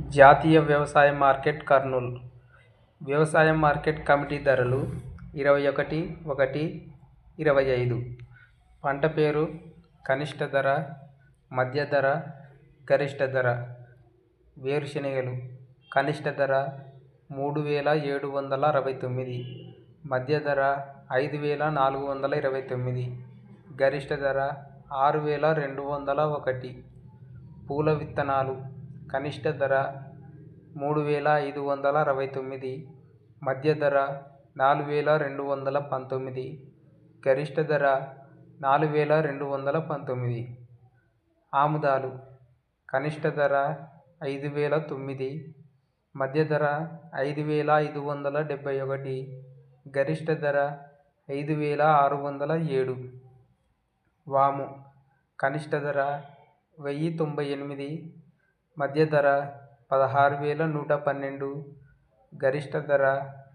జాతీయ వ్యవసాయ మార్కెట్ కర్నూలు. వ్యవసాయ మార్కెట్ కమిటీ ధరలు ఇరవై ఒకటి ఒకటి ఇరవై ఐదు. పంట పేరు కనిష్ట ధర మధ్య ధర గరిష్ట ధర. వేరుశనగలు కనిష్ట ధర మూడు వేల ఏడు వందల అరవై తొమ్మిది. మధ్య ధర ఐదు వేల నాలుగు వందల ఇరవై తొమ్మిది. గరిష్ట ధర ఆరు వేల రెండు వందల ఒకటి. పూల విత్తనాలు కనిష్ట ధర మూడు వేల ఐదు వందల అరవై తొమ్మిది మధ్య ధర నాలుగు వేల రెండు వందల పంతొమ్మిది గరిష్ట ధర నాలుగు వేల రెండు వందల పంతొమ్మిది. ఆముదాలు కనిష్ట ధర ఐదు వేల తొమ్మిది మధ్య ధర ఐదు వేల ఐదు వందల డెబ్భై ఒకటి గరిష్ట ధర ఐదు వేల ఆరు వందల ఏడు. వాము కనిష్ట ధర వెయ్యి తొంభై ఎనిమిది మధ్య ధర పదహారు వేల నూట పన్నెండు గరిష్ట ధర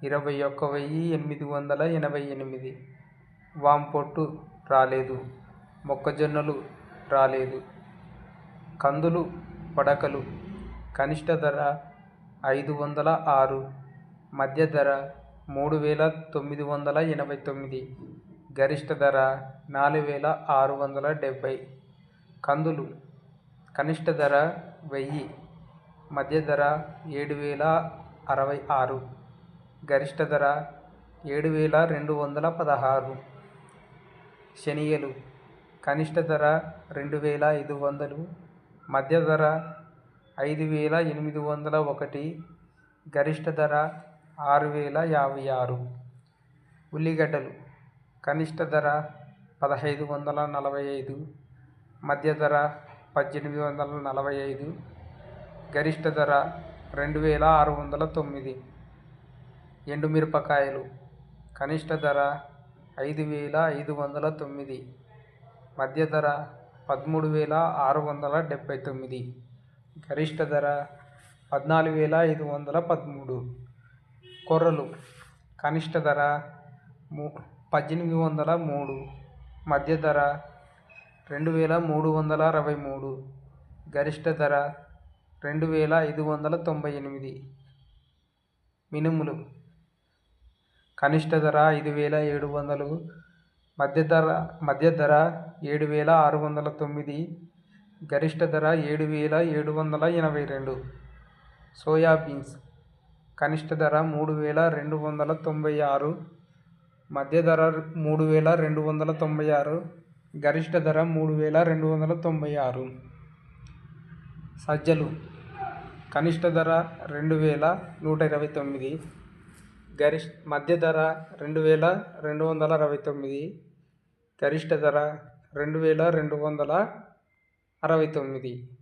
ఇరవై ఒక్క వెయ్యి ఎనిమిది వందల ఎనభై ఎనిమిది. వాంపొట్టు రాలేదు మొక్కజొన్నలు రాలేదు కందులు పడకలు కనిష్ట ధర ఐదు వందల ఆరు మధ్య ధర మూడు వేల తొమ్మిది వందల ఎనభై తొమ్మిది గరిష్ట ధర నాలుగు వేల ఆరు వందల డెబ్భై కందులు కనిష్ట ధర వెయ్యి మధ్య ధర ఏడు వేల అరవై ఆరు గరిష్ట ధర ఏడు వేల రెండు వందల పదహారు. శనియలు కనిష్ట ధర రెండు వేల ఐదు వందలు మధ్య ధర ఐదు వేల ఎనిమిది వందల ఒకటి గరిష్ట ధర ఆరు వేల యాభై ఆరు. ఉల్లిగడ్డలు కనిష్ట ధర పదహైదు వందల నలభై ఐదు మధ్య ధర పద్దెనిమిది వందల నలభై ఐదు. గరిష్ట ధర రెండు వేల ఆరు వందల తొమ్మిది. ఎండుమిరపకాయలు. కనిష్ట ధర ఐదు వేల ఐదు వందల తొమ్మిది. మధ్య ధర పదమూడు వేల ఆరు వందల డెబ్భై తొమ్మిది. గరిష్ట ధర పద్నాలుగు వేల ఐదు వందల పదమూడు. కొర్రలు. కనిష్ట ధర మూ పద్దెనిమిది వందల మూడు. మధ్య ధర రెండు వేల మూడు వందల అరవై మూడు. గరిష్ట ధర రెండు వేల ఐదు వందల తొంభై ఎనిమిది. మినుములు. కనిష్ట ధర ఐదు వేల ఏడు వందలు. మధ్య ధర మధ్య ధర ఏడు వేల ఆరు వందల తొమ్మిది. గరిష్ట ధర ఏడు వేల ఏడు వందల ఎనభై రెండు. సోయాబీన్స్ కనిష్ట ధర మూడు వేల రెండు వందల తొంభై ఆరు. మధ్య ధర మూడు వేల రెండు వందల తొంభై ఆరు. గరిష్ట ధర మూడు వేల రెండు వందల తొంభై ఆరు. సజ్జలు. కనిష్ట ధర రెండు వేల నూట ఇరవై తొమ్మిది. గరిష్ మధ్య ధర రెండు వేల రెండు వందల అరవై తొమ్మిది. గరిష్ట ధర రెండు వేల రెండు వందల అరవై తొమ్మిది.